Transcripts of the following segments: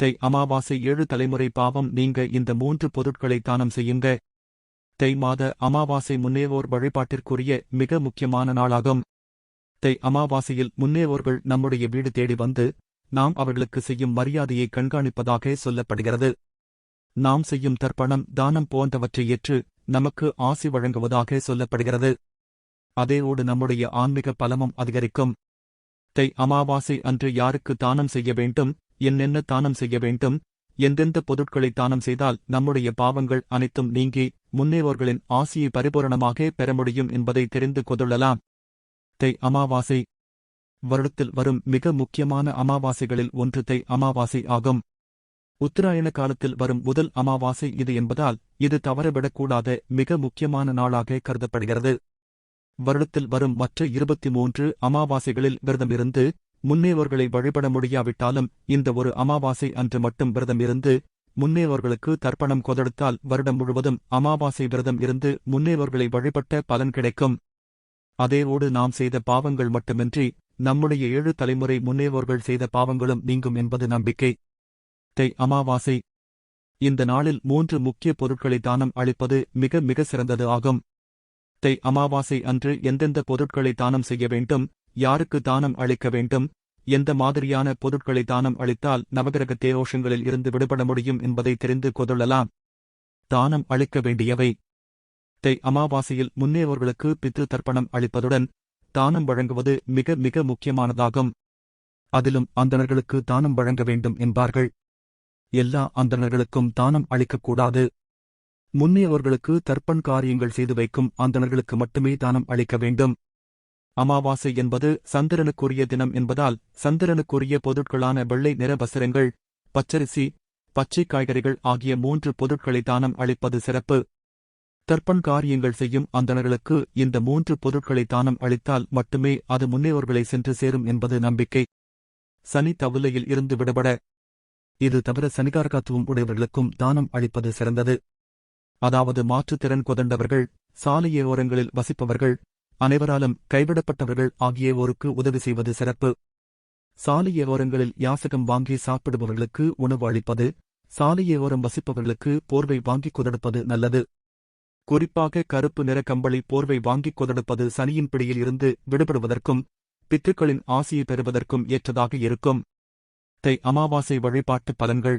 தை அமாவாசை ஏழு தலைமுறை பாவம் நீங்க இந்த மூன்று பொருட்களை தானம் செய்யுங்க. தை மாத அமாவாசை முன்னேவோர் வழிபாட்டிற்குரிய மிக முக்கியமான நாளாகும். தை அமாவாசையில் முன்னேவோர்கள் நம்முடைய வீடு தேடி வந்து நாம் அவர்களுக்கு செய்யும் மரியாதையை கண்காணிப்பதாக சொல்லப்படுகிறது. நாம் செய்யும் தர்ப்பணம் தானம் போன்றவற்றை ஏற்று நமக்கு ஆசி வழங்குவதாக சொல்லப்படுகிறது. அதேவோடு நம்முடைய ஆன்மீக பலமும் அதிகரிக்கும். தை அமாவாசை அன்று யாருக்கு தானம் செய்ய வேண்டும்? என்னென்ன தானம் செய்ய வேண்டும்? எந்தெந்த பொருட்களை தானம் செய்தால் நம்முடைய பாவங்கள் அனைத்தும் நீங்கி முன்னேவோர்களின் ஆசியை பரிபூரணமாக பெற முடியும் என்பதை தெரிந்து கொள்ளலாம் தை அமாவாசை. வருடத்தில் வரும் மிக முக்கியமான அமாவாசைகளில் ஒன்று தை அமாவாசை ஆகும். உத்தராயண காலத்தில் வரும் முதல் அமாவாசை இது என்பதால் இது தவறவிடக்கூடாத மிக முக்கியமான நாளாக கருதப்படுகிறது. வருடத்தில் வரும் மற்ற இருபத்தி மூன்று அமாவாசைகளில் விரதமிருந்து முன்னேயோர்களை வழிபட முடியாவிட்டாலும் இந்த ஒரு அமாவாசை அன்று மட்டும் விரதம் இருந்து முன்னேயோர்களுக்கு தர்ப்பணம் கொதடுத்தால் வருடம் முழுவதும் அமாவாசை விரதம் இருந்து முன்னேயோர்களை வழிபட்ட பலன் கிடைக்கும். அதேவோடு நாம் செய்த பாவங்கள் மட்டுமின்றி நம்முடைய ஏழு தலைமுறை முன்னேவோர்கள் செய்த பாவங்களும் நீங்கும் என்பது நம்பிக்கை. தை அமாவாசை. இந்த நாளில் மூன்று முக்கிய பொருட்களை தானம் அளிப்பது மிக மிக சிறந்தது ஆகும். தை அமாவாசை அன்று எந்தெந்த பொருட்களை தானம் செய்ய வேண்டும்? யாருக்கு தானம் அளிக்க வேண்டும்? எந்த மாதிரியான பொருட்களை தானம் அளித்தால் நவகிரக தேரோஷங்களில் இருந்து விடுபட முடியும் என்பதை தெரிந்து கொள்ளலாம். தானம் அளிக்க வேண்டியவை. தை அமாவாசையில் முன்னேவர்களுக்கு பித்ரு தர்ப்பணம் அளிப்பதுடன் தானம் வழங்குவது மிக மிக முக்கியமானதாகும். அதிலும் அந்தணர்களுக்கு தானம் வழங்க வேண்டும் என்பார்கள். எல்லா அந்தணர்களுக்கும் தானம் அளிக்கக்கூடாது. முன்னேயோர்களுக்கு தர்ப்பண் காரியங்கள் செய்து வைக்கும் அந்தணர்களுக்கு மட்டுமே தானம் அளிக்க வேண்டும். அமாவாசை என்பது சந்திரனுக்குரிய தினம் என்பதால் சந்திரனுக்குரிய பொருட்களான வெள்ளை நிற வசரங்கள் பச்சரிசி பச்சை காய்கறிகள் ஆகிய மூன்று பொருட்களை தானம் அளிப்பது சிறப்பு. தர்ப்பண் காரியங்கள் செய்யும் அந்தணர்களுக்கு இந்த மூன்று பொருட்களை தானம் அளித்தால் மட்டுமே அது முன்னேயோர்களை சென்று சேரும் என்பது நம்பிக்கை. சனி தவுலையில் இருந்து விடுபட. இது தவிர சனிகாரகத்துவம் உடையவர்களுக்கும் தானம் அளிப்பது சிறந்தது. அதாவது மாற்றுத்திறன் கொதண்டவர்கள் சாலையோரங்களில் வசிப்பவர்கள் அனைவராலும் கைவிடப்பட்டவர்கள் ஆகியோருக்கு உதவி செய்வது சிறப்பு. சாலையோரங்களில் யாசகம் வாங்கி சாப்பிடுபவர்களுக்கு உணவு அளிப்பது சாலையோரம் வசிப்பவர்களுக்கு போர்வை வாங்கிக் கொதடுப்பது நல்லது. குறிப்பாக கருப்பு நிற கம்பளி போர்வை வாங்கிக் கொதடுப்பது சனியின் பிடியில் இருந்து விடுபடுவதற்கும் பித்துக்களின் ஆசியை பெறுவதற்கும் ஏற்றதாக இருக்கும். தை அமாவாசை வழிபாட்டு பலன்கள்.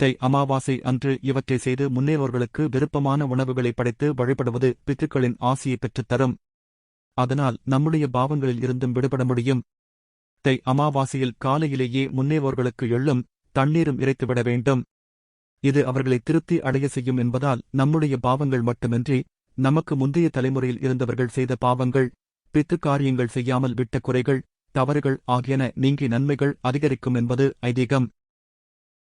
தை அமாவாசை அன்று இவற்றை செய்து முன்னேவோர்களுக்கு விருப்பமான உணவுகளை படைத்து வழிபடுவது பித்துக்களின் ஆசியை பெற்றுத்தரும். அதனால் நம்முடைய பாவங்களில் இருந்தும் விடுபட முடியும். தை அமாவாசையில் காலையிலேயே முன்னேவோர்களுக்கு எள்ளும் தண்ணீரும் இறைத்துவிட வேண்டும். இது அவர்களை திருப்தி அடைய செய்யும் என்பதால் நம்முடைய பாவங்கள் மட்டுமின்றி நமக்கு முந்தைய தலைமுறையில் இருந்தவர்கள் செய்த பாவங்கள் பித்து காரியங்கள் செய்யாமல் விட்ட குறைகள் தவறுகள் ஆகியன நீங்கி நன்மைகள் அதிகரிக்கும் என்பது ஐதீகம்.